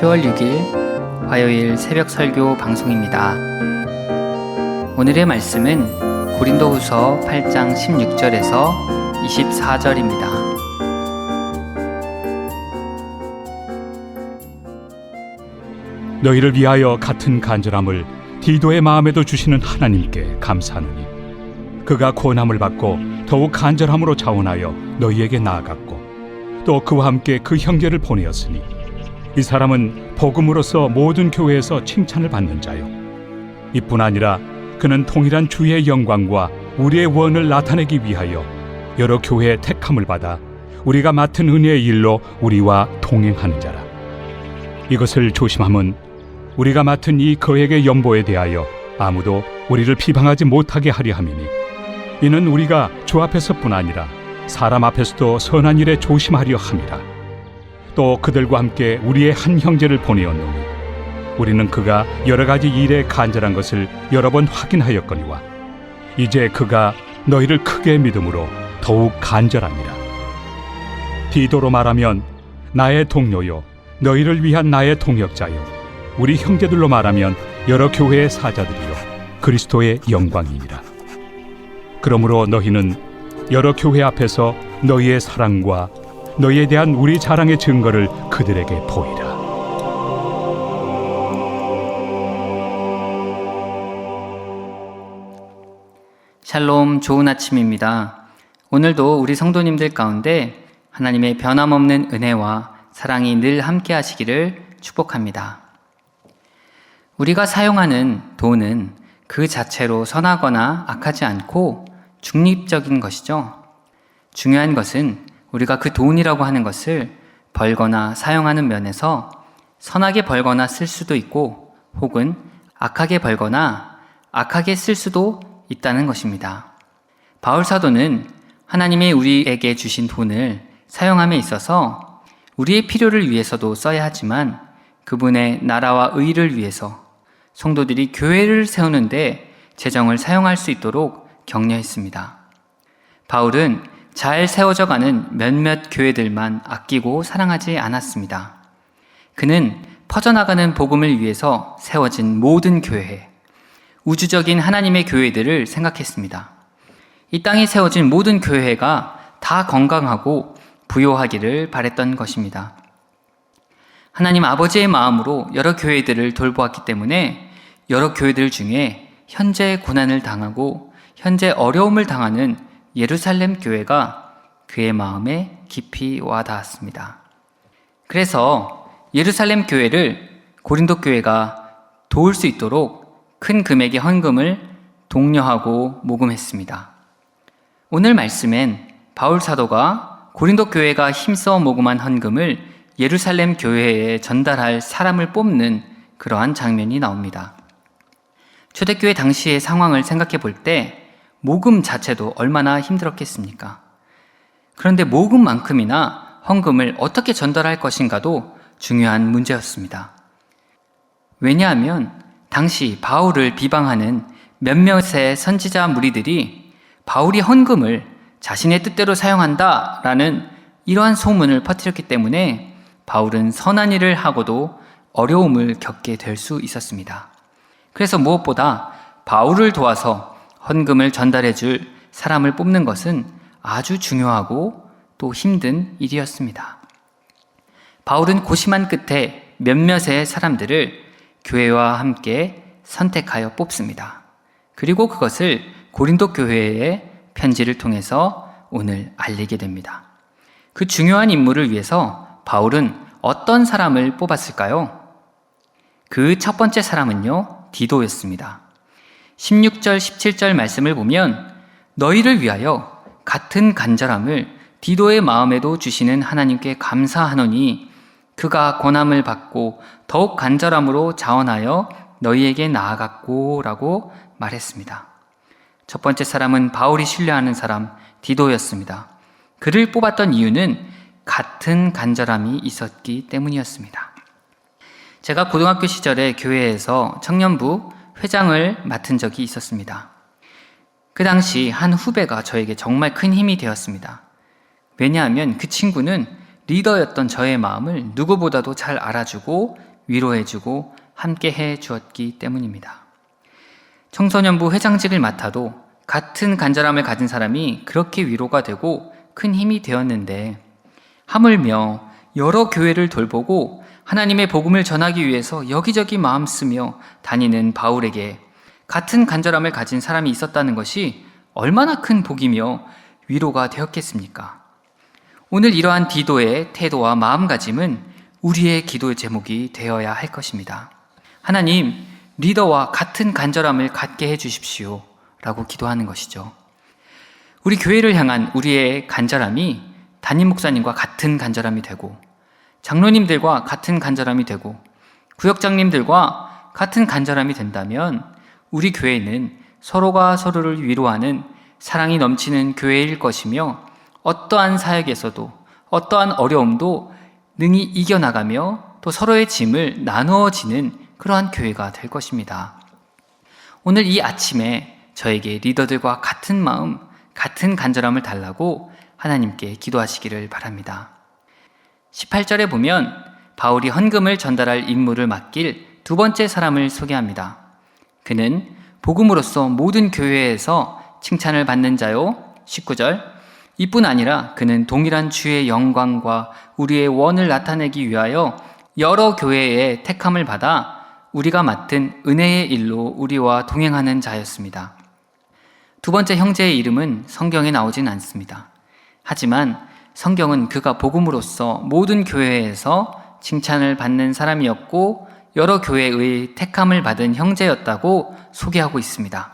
(10월 6일) 화요일 새벽 설교 방송입니다. 오늘의 말씀은 고린도후서 8장 16절에서 24절입니다. 너희를 위하여 같은 간절함을 디도의 마음에도 주시는 하나님께 감사하노니 그가 고난을 받고 더욱 간절함으로 자원하여 너희에게 나아갔고 또 그와 함께 그 형제를 보내었으니 이 사람은 복음으로서 모든 교회에서 칭찬을 받는 자요. 이뿐 아니라 그는 통일한 주의 영광과 우리의 원을 나타내기 위하여 여러 교회의 택함을 받아 우리가 맡은 은혜의 일로 우리와 동행하는 자라. 이것을 조심함은 우리가 맡은 이 거액의 연보에 대하여 아무도 우리를 비방하지 못하게 하려 함이니 이는 우리가 주 앞에서뿐 아니라 사람 앞에서도 선한 일에 조심하려 함이라. 또 그들과 함께 우리의 한 형제를 보내었노니 우리는 그가 여러 가지 일에 간절한 것을 여러 번 확인하였거니와 이제 그가 너희를 크게 믿음으로 더욱 간절하니라. 디도로 말하면 나의 동료요 너희를 위한 나의 동역자요 우리 형제들로 말하면 여러 교회의 사자들이요 그리스도의 영광이니라 그러므로 너희는 여러 교회 앞에서 너희의 사랑과 너희에 대한 우리 자랑의 증거를 그들에게 보이라 샬롬 좋은 아침입니다. 오늘도 우리 성도님들 가운데 하나님의 변함없는 은혜와 사랑이 늘 함께 하시기를 축복합니다. 우리가 사용하는 돈은 그 자체로 선하거나 악하지 않고 중립적인 것이죠. 중요한 것은 우리가 그 돈이라고 하는 것을 벌거나 사용하는 면에서 선하게 벌거나 쓸 수도 있고 혹은 악하게 벌거나 악하게 쓸 수도 있다는 것입니다. 바울 사도는 하나님이 우리에게 주신 돈을 사용함에 있어서 우리의 필요를 위해서도 써야 하지만 그분의 나라와 의를 위해서 성도들이 교회를 세우는데 재정을 사용할 수 있도록 격려했습니다. 바울은 잘 세워져 가는 몇몇 교회들만 아끼고 사랑하지 않았습니다. 그는 퍼져나가는 복음을 위해서 세워진 모든 교회, 우주적인 하나님의 교회들을 생각했습니다. 이 땅에 세워진 모든 교회가 다 건강하고 부요하기를 바랬던 것입니다. 하나님 아버지의 마음으로 여러 교회들을 돌보았기 때문에 여러 교회들 중에 현재 고난을 당하고 현재 어려움을 당하는 예루살렘 교회가 그의 마음에 깊이 와 닿았습니다. 그래서 예루살렘 교회를 고린도 교회가 도울 수 있도록 큰 금액의 헌금을 독려하고 모금했습니다. 오늘 말씀엔 바울 사도가 고린도 교회가 힘써 모금한 헌금을 예루살렘 교회에 전달할 사람을 뽑는 그러한 장면이 나옵니다. 초대교회 당시의 상황을 생각해 볼 때 모금 자체도 얼마나 힘들었겠습니까? 그런데 모금만큼이나 헌금을 어떻게 전달할 것인가도 중요한 문제였습니다. 왜냐하면 당시 바울을 비방하는 몇몇의 선지자 무리들이 바울이 헌금을 자신의 뜻대로 사용한다라는 이러한 소문을 퍼뜨렸기 때문에 바울은 선한 일을 하고도 어려움을 겪게 될 수 있었습니다. 그래서 무엇보다 바울을 도와서 헌금을 전달해 줄 사람을 뽑는 것은 아주 중요하고 또 힘든 일이었습니다. 바울은 고심한 끝에 몇몇의 사람들을 교회와 함께 선택하여 뽑습니다. 그리고 그것을 고린도 교회의 편지를 통해서 오늘 알리게 됩니다. 그 중요한 임무를 위해서 바울은 어떤 사람을 뽑았을까요? 그 첫 번째 사람은요, 디도였습니다. 16절, 17절 말씀을 보면 너희를 위하여 같은 간절함을 디도의 마음에도 주시는 하나님께 감사하노니 그가 권함을 받고 더욱 간절함으로 자원하여 너희에게 나아갔고 라고 말했습니다. 첫 번째 사람은 바울이 신뢰하는 사람 디도였습니다. 그를 뽑았던 이유는 같은 간절함이 있었기 때문이었습니다. 제가 고등학교 시절에 교회에서 청년부 회장을 맡은 적이 있었습니다. 그 당시 한 후배가 저에게 정말 큰 힘이 되었습니다. 왜냐하면 그 친구는 리더였던 저의 마음을 누구보다도 잘 알아주고 위로해주고 함께 해 주었기 때문입니다. 청소년부 회장직을 맡아도 같은 간절함을 가진 사람이 그렇게 위로가 되고 큰 힘이 되었는데 하물며 여러 교회를 돌보고 하나님의 복음을 전하기 위해서 여기저기 마음 쓰며 다니는 바울에게 같은 간절함을 가진 사람이 있었다는 것이 얼마나 큰 복이며 위로가 되었겠습니까? 오늘 이러한 디도의 태도와 마음가짐은 우리의 기도의 제목이 되어야 할 것입니다. 하나님, 리더와 같은 간절함을 갖게 해 주십시오. 라고 기도하는 것이죠. 우리 교회를 향한 우리의 간절함이 담임 목사님과 같은 간절함이 되고, 장로님들과 같은 간절함이 되고, 구역장님들과 같은 간절함이 된다면, 우리 교회는 서로가 서로를 위로하는 사랑이 넘치는 교회일 것이며, 어떠한 사역에서도, 어떠한 어려움도 능히 이겨나가며 또 서로의 짐을 나누어지는 그러한 교회가 될 것입니다. 오늘 이 아침에 저에게 리더들과 같은 마음, 같은 간절함을 달라고 하나님께 기도하시기를 바랍니다. 18절에 보면 바울이 헌금을 전달할 임무를 맡길 두 번째 사람을 소개합니다. 그는 복음으로써 모든 교회에서 칭찬을 받는 자요. 19절. 이뿐 아니라 그는 동일한 주의 영광과 우리의 원을 나타내기 위하여 여러 교회의 택함을 받아 우리가 맡은 은혜의 일로 우리와 동행하는 자였습니다. 두 번째 형제의 이름은 성경에 나오진 않습니다. 하지만 성경은 그가 복음으로써 모든 교회에서 칭찬을 받는 사람이었고 여러 교회의 택함을 받은 형제였다고 소개하고 있습니다.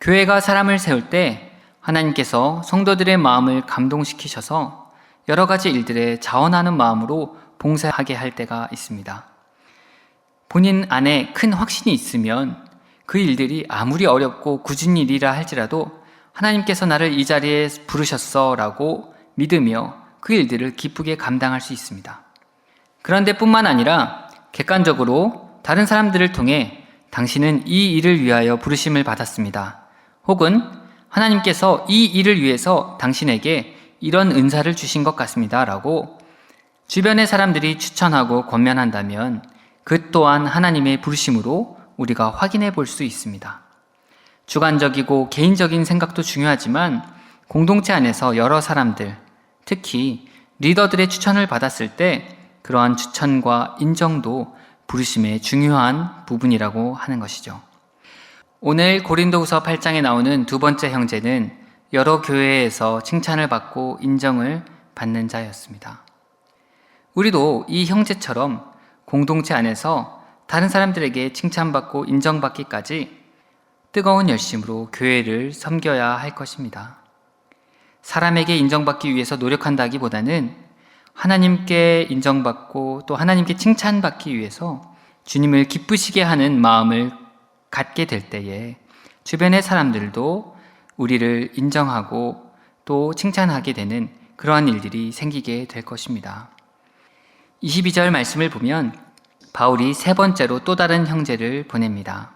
교회가 사람을 세울 때 하나님께서 성도들의 마음을 감동시키셔서 여러 가지 일들에 자원하는 마음으로 봉사하게 할 때가 있습니다. 본인 안에 큰 확신이 있으면 그 일들이 아무리 어렵고 굳은 일이라 할지라도 하나님께서 나를 이 자리에 부르셨어 라고 믿으며 그 일들을 기쁘게 감당할 수 있습니다. 그런데 뿐만 아니라 객관적으로 다른 사람들을 통해 당신은 이 일을 위하여 부르심을 받았습니다. 혹은 하나님께서 이 일을 위해서 당신에게 이런 은사를 주신 것 같습니다. 라고 주변의 사람들이 추천하고 권면한다면 그 또한 하나님의 부르심으로 우리가 확인해 볼 수 있습니다. 주관적이고 개인적인 생각도 중요하지만 공동체 안에서 여러 사람들, 특히 리더들의 추천을 받았을 때 그러한 추천과 인정도 부르심의 중요한 부분이라고 하는 것이죠. 오늘 고린도후서 8장에 나오는 두 번째 형제는 여러 교회에서 칭찬을 받고 인정을 받는 자였습니다. 우리도 이 형제처럼 공동체 안에서 다른 사람들에게 칭찬받고 인정받기까지 뜨거운 열심으로 교회를 섬겨야 할 것입니다. 사람에게 인정받기 위해서 노력한다기보다는 하나님께 인정받고 또 하나님께 칭찬받기 위해서 주님을 기쁘시게 하는 마음을 갖게 될 때에 주변의 사람들도 우리를 인정하고 또 칭찬하게 되는 그러한 일들이 생기게 될 것입니다. 22절 말씀을 보면 바울이 세 번째로 또 다른 형제를 보냅니다.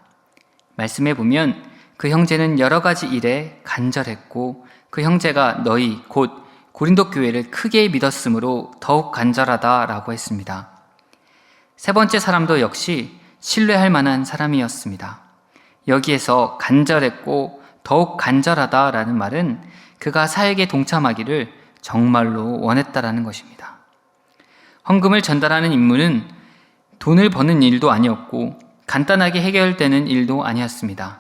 말씀에 보면 그 형제는 여러 가지 일에 간절했고 그 형제가 너희 곧 고린도 교회를 크게 믿었으므로 더욱 간절하다라고 했습니다. 세 번째 사람도 역시 신뢰할 만한 사람이었습니다. 여기에서 간절했고 더욱 간절하다라는 말은 그가 사역에 동참하기를 정말로 원했다라는 것입니다. 헌금을 전달하는 임무는 돈을 버는 일도 아니었고 간단하게 해결되는 일도 아니었습니다.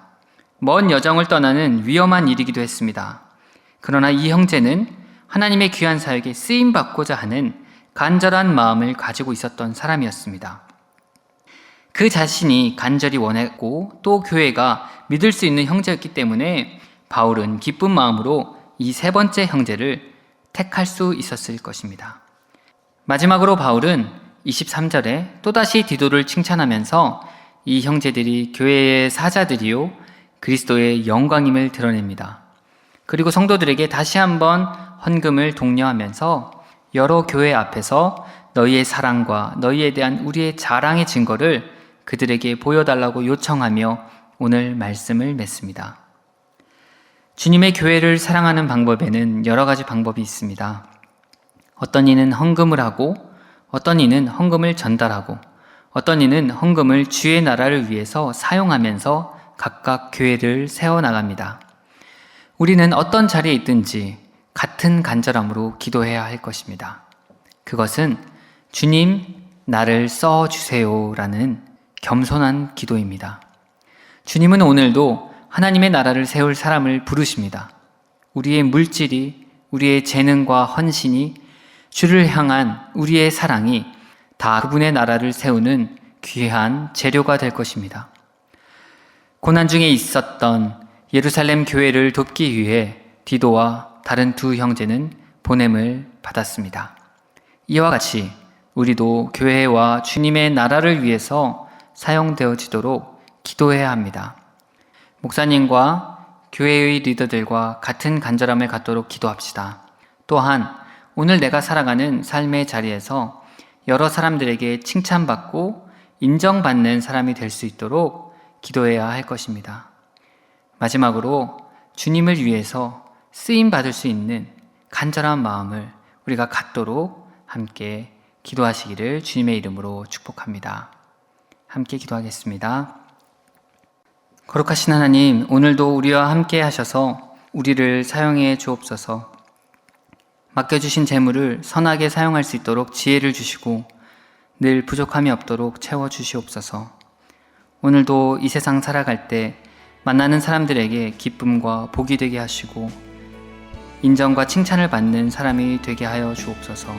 먼 여정을 떠나는 위험한 일이기도 했습니다. 그러나 이 형제는 하나님의 귀한 사역에 쓰임 받고자 하는 간절한 마음을 가지고 있었던 사람이었습니다. 그 자신이 간절히 원했고 또 교회가 믿을 수 있는 형제였기 때문에 바울은 기쁜 마음으로 이 세 번째 형제를 택할 수 있었을 것입니다. 마지막으로 바울은 23절에 또다시 디도를 칭찬하면서 이 형제들이 교회의 사자들이요 그리스도의 영광임을 드러냅니다. 그리고 성도들에게 다시 한번 헌금을 독려하면서 여러 교회 앞에서 너희의 사랑과 너희에 대한 우리의 자랑의 증거를 그들에게 보여달라고 요청하며 오늘 말씀을 맺습니다. 주님의 교회를 사랑하는 방법에는 여러 가지 방법이 있습니다. 어떤 이는 헌금을 하고, 어떤 이는 헌금을 전달하고, 어떤 이는 헌금을 주의 나라를 위해서 사용하면서 각각 교회를 세워나갑니다. 우리는 어떤 자리에 있든지 같은 간절함으로 기도해야 할 것입니다. 그것은 주님, 나를 써주세요 라는 겸손한 기도입니다. 주님은 오늘도 하나님의 나라를 세울 사람을 부르십니다. 우리의 물질이, 우리의 재능과 헌신이, 주를 향한 우리의 사랑이 다 그분의 나라를 세우는 귀한 재료가 될 것입니다. 고난 중에 있었던 예루살렘 교회를 돕기 위해 디도와 다른 두 형제는 보냄을 받았습니다. 이와 같이 우리도 교회와 주님의 나라를 위해서 사용되어지도록 기도해야 합니다. 목사님과 교회의 리더들과 같은 간절함을 갖도록 기도합시다. 또한 오늘 내가 살아가는 삶의 자리에서 여러 사람들에게 칭찬받고 인정받는 사람이 될 수 있도록 기도해야 할 것입니다. 마지막으로 주님을 위해서 쓰임 받을 수 있는 간절한 마음을 우리가 갖도록 함께 기도하시기를 주님의 이름으로 축복합니다. 함께 기도하겠습니다. 거룩하신 하나님, 오늘도 우리와 함께 하셔서 우리를 사용해 주옵소서. 맡겨주신 재물을 선하게 사용할 수 있도록 지혜를 주시고 늘 부족함이 없도록 채워 주시옵소서. 오늘도 이 세상 살아갈 때 만나는 사람들에게 기쁨과 복이 되게 하시고 인정과 칭찬을 받는 사람이 되게 하여 주옵소서.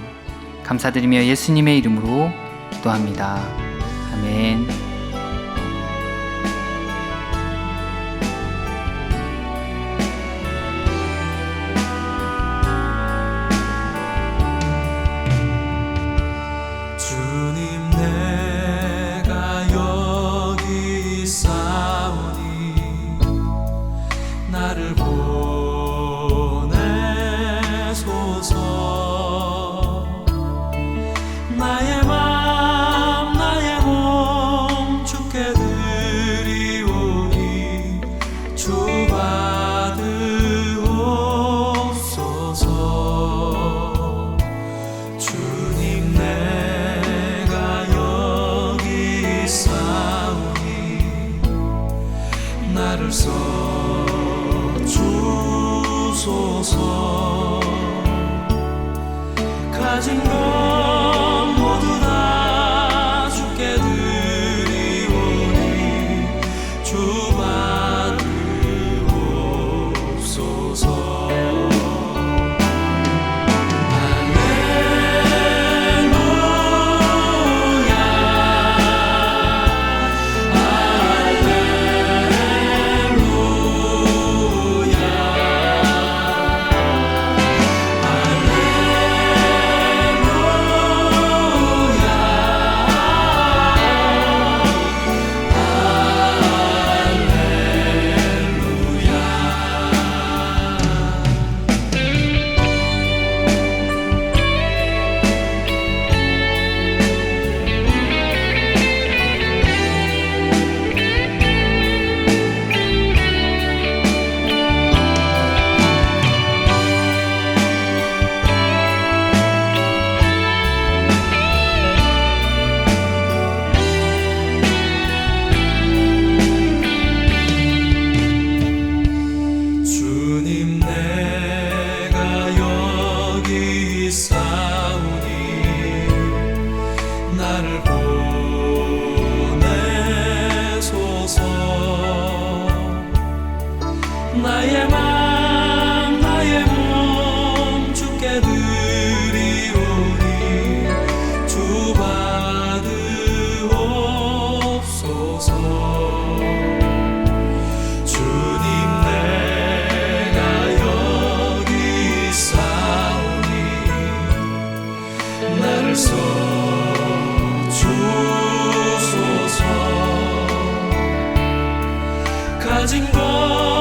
감사드리며 예수님의 이름으로 기도합니다. 아멘. 주님 经过。